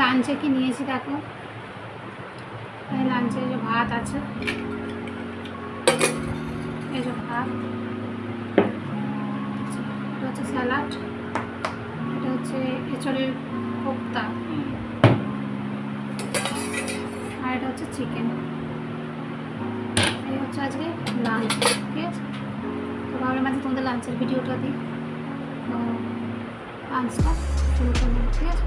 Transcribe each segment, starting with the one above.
লাঞ্চে কি নিয়েছি দেখো? লাঞ্চে যে ভাত আছে। এই যে ভাত। এটা হচ্ছে স্যালাড। এটা হচ্ছে এঁচড়ের কোপ্তা। আর এটা হচ্ছে চিকেন। এই হচ্ছে আজকে লাঞ্চ, ঠিক আছে? তো ভাবলাম আজকে তোমাদের লাঞ্চের ভিডিওটা দিই। লাঞ্চটা শুরু করলাম, ঠিক আছে?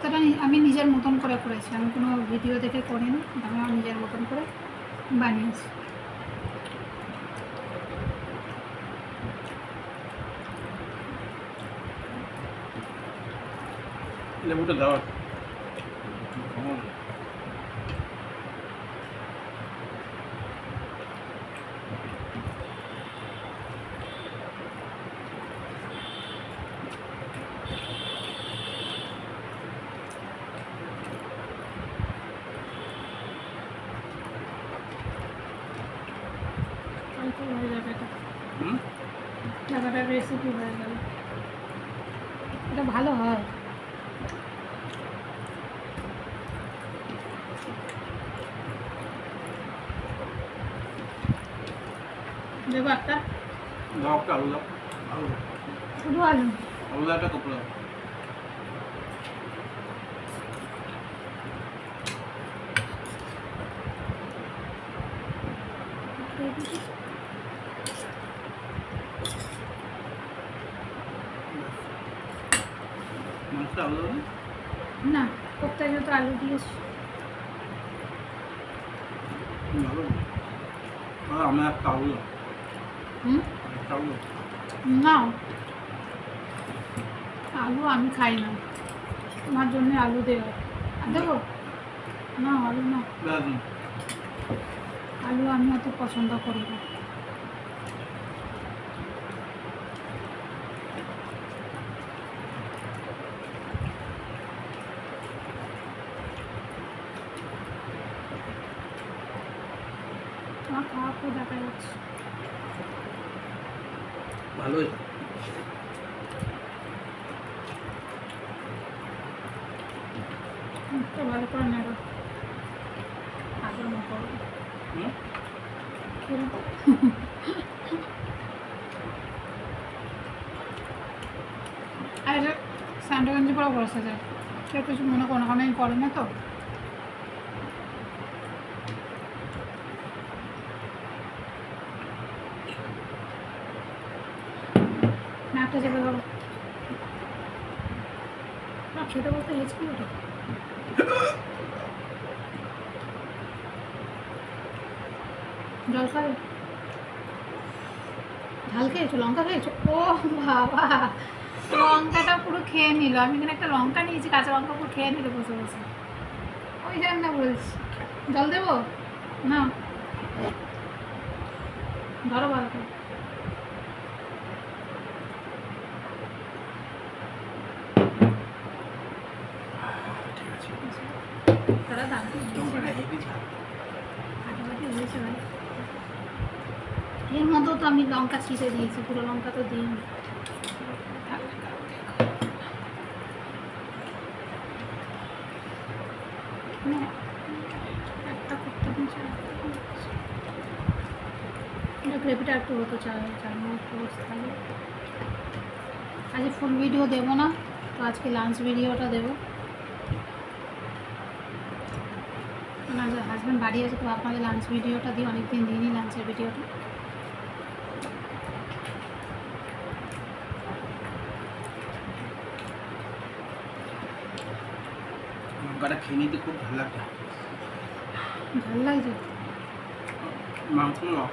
কোপ্তাটা আমি নিজের মতন করে করেছি। আমি কোনো ভিডিও দেখে করিনি, আমি নিজের মতন করে বানিয়েছি। লেবুটা দেওয়া জায়গাটার রেসিপি হয়ে যাবে এটা ভালো হয়। দেবো একটা? দাও একটা আলু দাও আলু। শুধু আলু? আলু দাও একটা কপড়া দাও। আলু না? না কোপ্তায় যেহেতু আলু দিয়েছি ভালো একটা আলু হুম? একটা আলু না। আলু আমি খাই না। তোমার জন্য আলু দেবো আর দেবো? না আলু না। না। আলু আমি অত পছন্দ করি না। খাওয়া খুব দেখা যাচ্ছে ভালো হয়েছে মুখটা ভালো করে নেড়ো। আগের মতো। আর এটা স্যান্ডো গেঞ্জি পরেও বসা যায়। কেউ কিছু মনে করো না কারণ আমি পরে না তো। মুখে চেপে ধরো না খেতে বলতে হেঁচকি ওটা জল খাবে? ঝাল খেয়েছো? লঙ্কা খেয়েছো? ও বাবা, লঙ্কাটা পুরো খেয়ে নিল। আমি এখানে একটা লঙ্কা নিয়েছি, কাঁচা লঙ্কা পুরো খেয়ে নিল বসে বসে। ওই জন্য বলছি। জল দেবো? না। ধরো ভালো করে ঠিক আছে এর মধ্যেও তো আমি লঙ্কা ছিটে দিয়েছি, পুরো লঙ্কা তো দিইনি। গ্রেভিটা একটু হতো থাকে আজকে ফুল ভিডিও দেবো না, তো আজকে লাঞ্চ ভিডিওটা দেবো আমার হাজব্যান্ড বাড়ি আছে তো আপনাদের লাঞ্চ ভিডিওটা দিই অনেকদিন দিনই লাঞ্চের ভিডিওটা লঙ্কাটা খেয়ে নিতে খুব ভালো লাগে ভালো লাগছে? মাংস না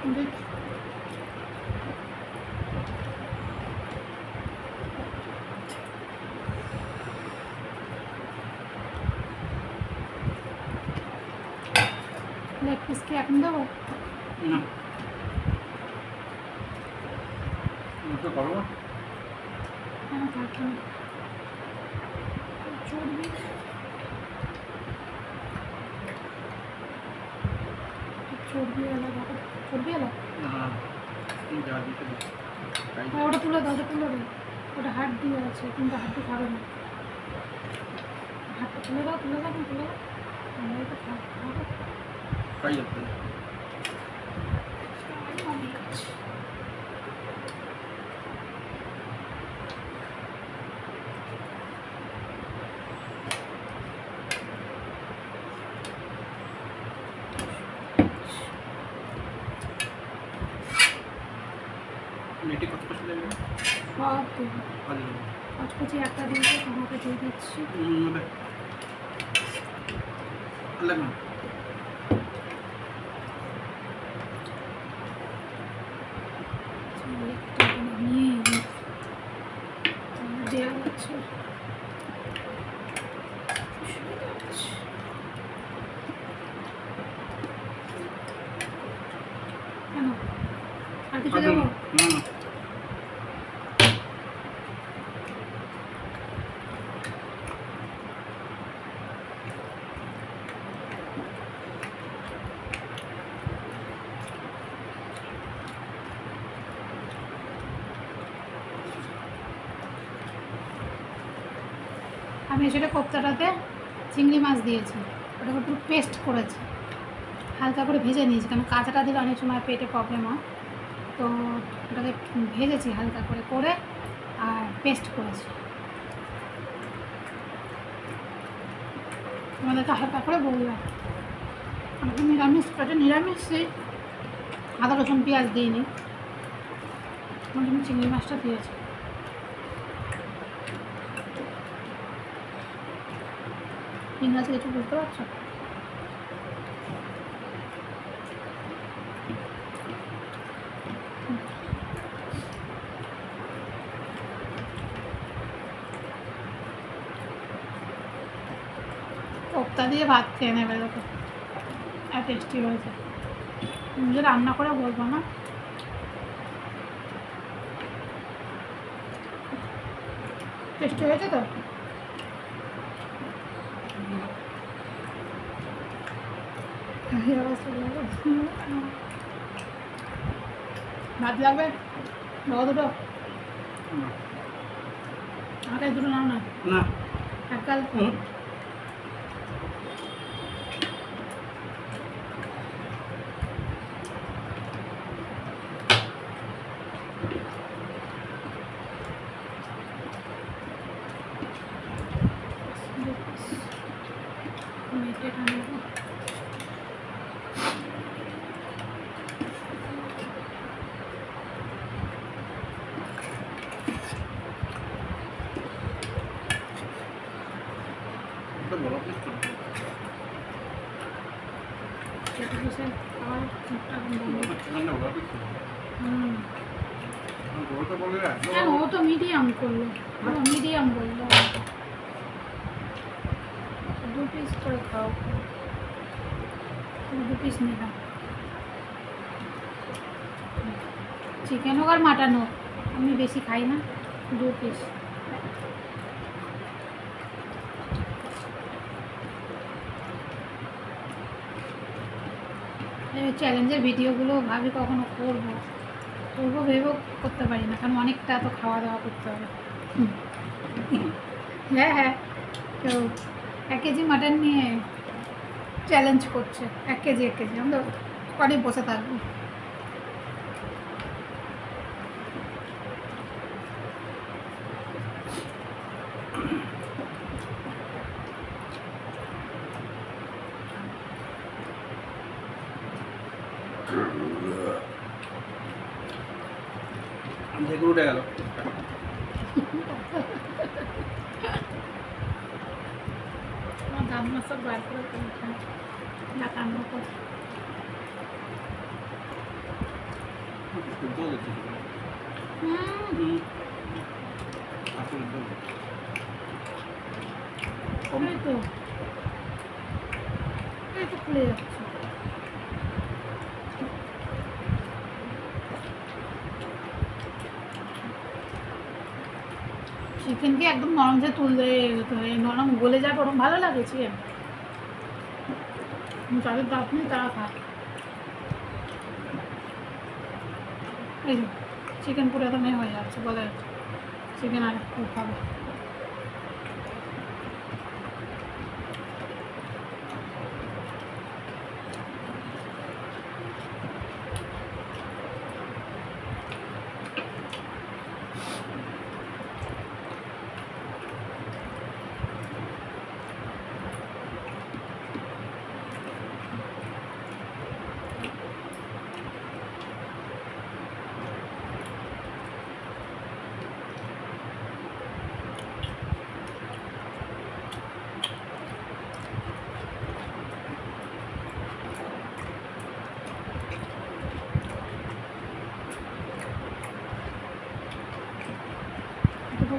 কিন্তু লেগ পিস কি এখন দেবো না মাংস করব হ্যাঁ থাকবে চর্বি চর্বি এলা দেখো চর্বি এলা না যা দিতে দাও। তাই হ্যাঁ ওটা তুলে দাও ওটা তুলে দাও ওটা হাত দিয়ে আছে কিন্তু হাত দিয়ে খাবে না হাতটা তুলে দাও তুলে দাও তুমি তুলে দাও আমরা এটা খাব খাব তাই যাবে নেটে কত কষ্ট লাগবে সব দেবো। ভালো কচকচি একটা দিয়েছে তোমাকে দিয়ে দিচ্ছি। লাগবে ভালো লাগবে না একটা নিয়ে দেওয়া যাচ্ছে অসুবিধা হচ্ছে। কেন আর কিছু আর দেবো না না আমি সেটা কোপ্তাটাতে চিংড়ি মাছ দিয়েছি। ওটাকে একটু পেস্ট করেছি। হালকা করে ভেজে নিয়েছি, কারণ কাঁচাটা দিলে অনেক সময় পেটে প্রবলেম হয়। তো ওটাকে ভেজেছি হালকা করে করে আর পেস্ট করেছি। তোমাদেরকে হালকা করে বললাম। আমাকে নিরামিষ, পেটে নিরামিষই আদা রসুন পেঁয়াজ দিইনি। চিংড়ি মাছটা দিয়েছি। ইংরাজি কিছু বুঝতে পারছ? কোপ্তা দিয়ে ভাত খেয়ে নেবে দেখো। এত টেস্টি হয়েছে। যে রান্না করে বলব না। টেস্টি হয়েছে তো এই অবস্থা বলো। ভাত লাগবে? বাবা দুটো? আমাকে দুটো নাও না। না। এককাল হুম মেটে ঠান্ডা পিস করে ছোটো পিসে খাওয়ার মুখটা বন্ধ চিকেনটা বড় পিস হুম বড়টা বলে কেন ও তো মিডিয়াম করল মিডিয়াম দু পিস করে খাও দু পিস নিলাম চিকেন হোক আর মাটন হোক, আমি বেশি খাই না, দু পিস চ্যালেঞ্জের ভিডিওগুলো ভাবি কখনো করব। করব ভেবেও করতে পারি না, কারণ অনেকটা তো খাওয়া দাওয়া করতে হবে। হ্যাঁ হ্যাঁ কেউ এক কেজি মাটন নিয়ে চ্যালেঞ্জ করছে, এক কেজি এক কেজি, আমরা অনেক বসে থাকব। আমার দাম না সব বার করে না কান্না করে শুদ্ধ হচ্ছে হুম হুম আসলে তো কম এই তো এই তো খুলে যাচ্ছে চিকেনকে একদম নরম যে তুলতে নরম গলে যাবে ওরকম ভালো লাগে চিকেন। যাদের দাঁত নেই তারা খায় এই চিকেন পুরো একদম হয়ে যাচ্ছে, বলে চিকেন আর খুব খাবে।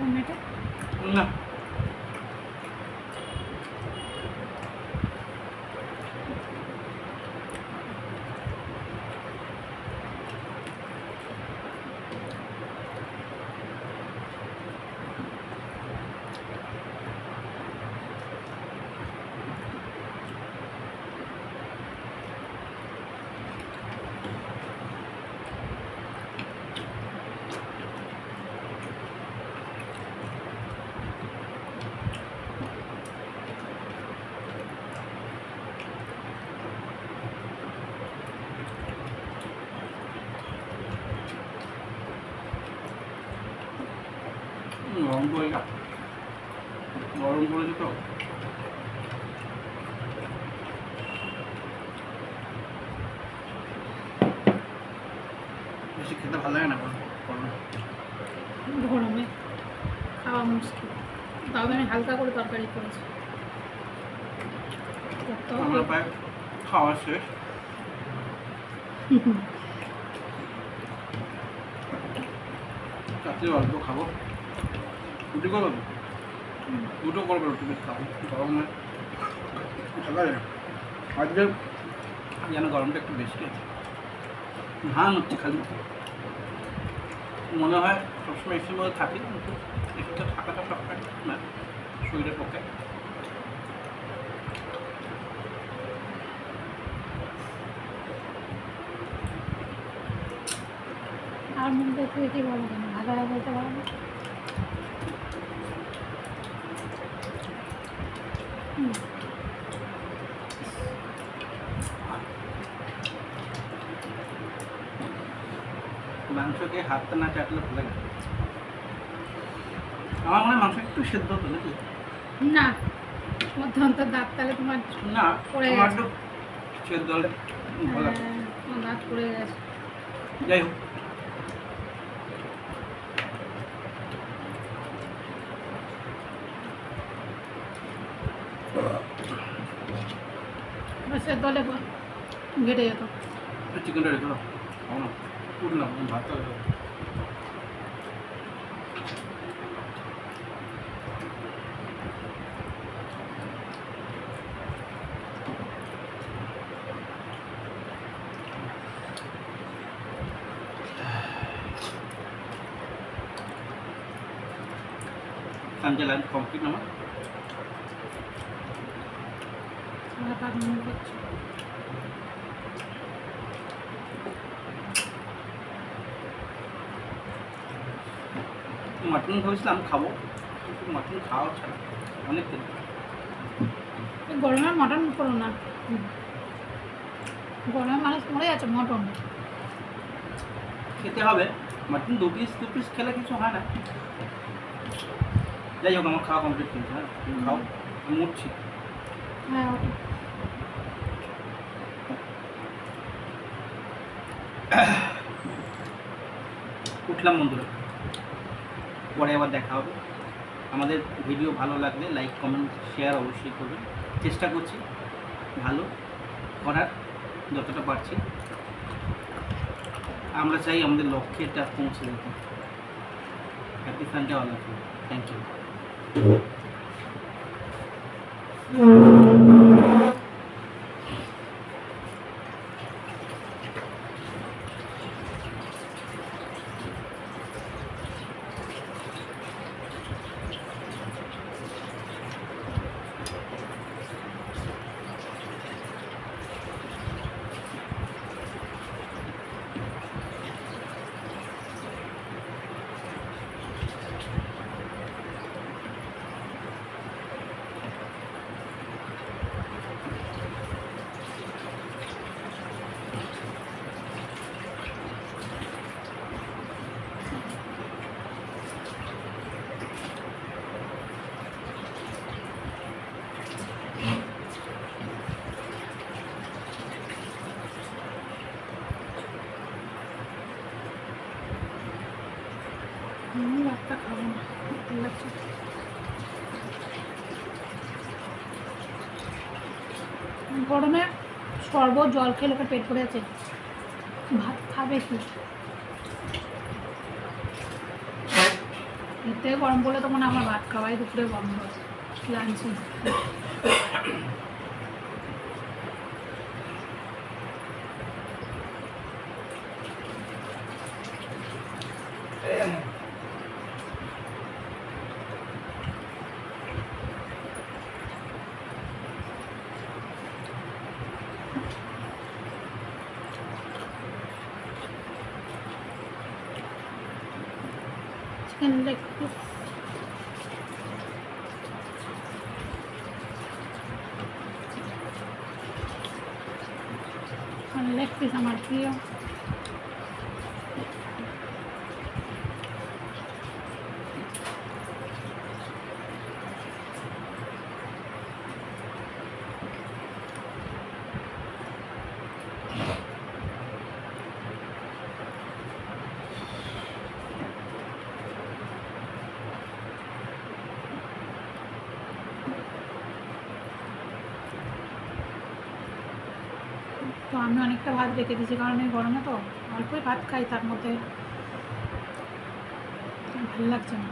দুটো মেটে না গরম করে গরম করেছে তো। বেশি খেতে ভালো লাগে না গরম খাওয়া মুশকিল। তাও আমি হালকা করে তরকারি করেছি। খাওয়া শেষ। রাত্রে অল্প খাব। রুটি করব তো? হুম। দুটো করব রুটি গরমে লাগে আজকে যেন গরমটা একটু বেশি আছে। ধান হচ্ছে খালি। মনে হয় সবসময় এসির মধ্যে থাকি, কিন্তু এসিটা থাকাটা সবটা না, শরীরের পক্ষে। আর একটু এটি বলো ভালো না হুম। মাংসকে হাতটা না চাটলে ভালো লাগে আমার মনে মাংস একটু সেদ্ধ হতো নাকি? না মধ্যে অন্তর দাঁত তাহলে তোমার না পড়ে গেছে। সেদ্ধ হলে ভালো হ্যাঁ, দাঁত পড়ে গেছে। যাই হোক। সেদ্ধ হলে ঘেটে যেত। চিকেনটা রেখে দাও। খাও না উঠলাম ভাতটা রেখে দাও। সঞ্জয় লাঞ্চ কমপ্লিট আমার সারা পাঁচ মিনিট করছে মাটন ভেবেছিলাম খাব কিন্তু মাটন খাওয়া হচ্ছে না অনেক গরমে মটন করো না। গরমে মানুষ মরে যাচ্ছে মটন। খেতে হবে মাটন দু পিস দু পিস খেলে কিছু হয় না। যাই হোক আমার খাওয়া কমপ্লিট কিন্তু হ্যাঁ খাও উঠছি হ্যাঁ উঠলাম বন্ধুরা। পরে আবার দেখা হবে। আমাদের ভিডিও ভালো লাগলে লাইক কমেন্ট শেয়ার অবশ্যই করবেন। চেষ্টা করছি ভালো করার, যতটা পারছি। আমরা চাই আমাদের লক্ষ্যেটা পৌঁছে যেতে। Happy Sunday all thank you গরমে শরবত, জল খেলে লোকের পেট পড়ে আছে ভাত খাবে কি? এতে গরম পড়লে তো মনে আমার ভাত খাওয়াই দুপুরে বন্ধ লাঞ্চে। Chicken leg piece leg piece আমার প্রিয় তো আমি অনেকটা ভাত রেখে দিয়েছি কারণ এই গরমে তো অল্পই ভাত খাই তার মধ্যে ভালো লাগছে না।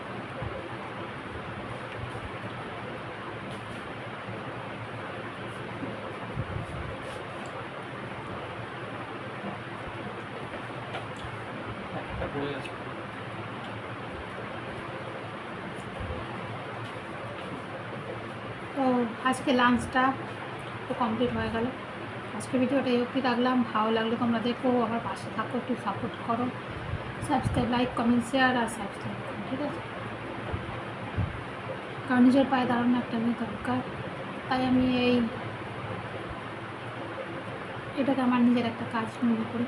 তো আজকে লাঞ্চটা তো কমপ্লিট হয়ে গেল। আজকে ভিডিওটা এই রাখলাম। ভালো লাগলে তোমরা দেখো, আমার পাশে থাকো, একটু সাপোর্ট করো। সাবস্ক্রাইব লাইক কমেন্ট শেয়ার আর সাবস্ক্রাইব করো, ঠিক আছে? কারণ নিজের পায়ে দাঁড়ানো একটা মেয়ে দরকার। তাই আমি এই এটাকে আমার নিজের একটা কাজ মনে করি।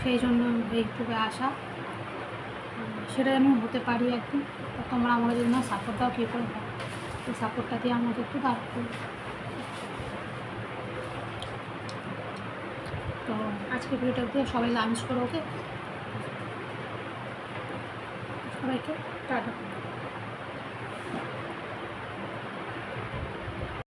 সেই জন্য এইটুকু আসা। সেটা আমি হতে পারি একদিন তোমরা আমাকে যদি না সাপোর্ট দাও, কী করে এই সাপোর্টটা দিয়ে আমাকে একটু দাঁড় করো তো আজকে ভিডিওটা দিয়ে সবাই লাঞ্চ করো ওকে? সবাইকে টাটা।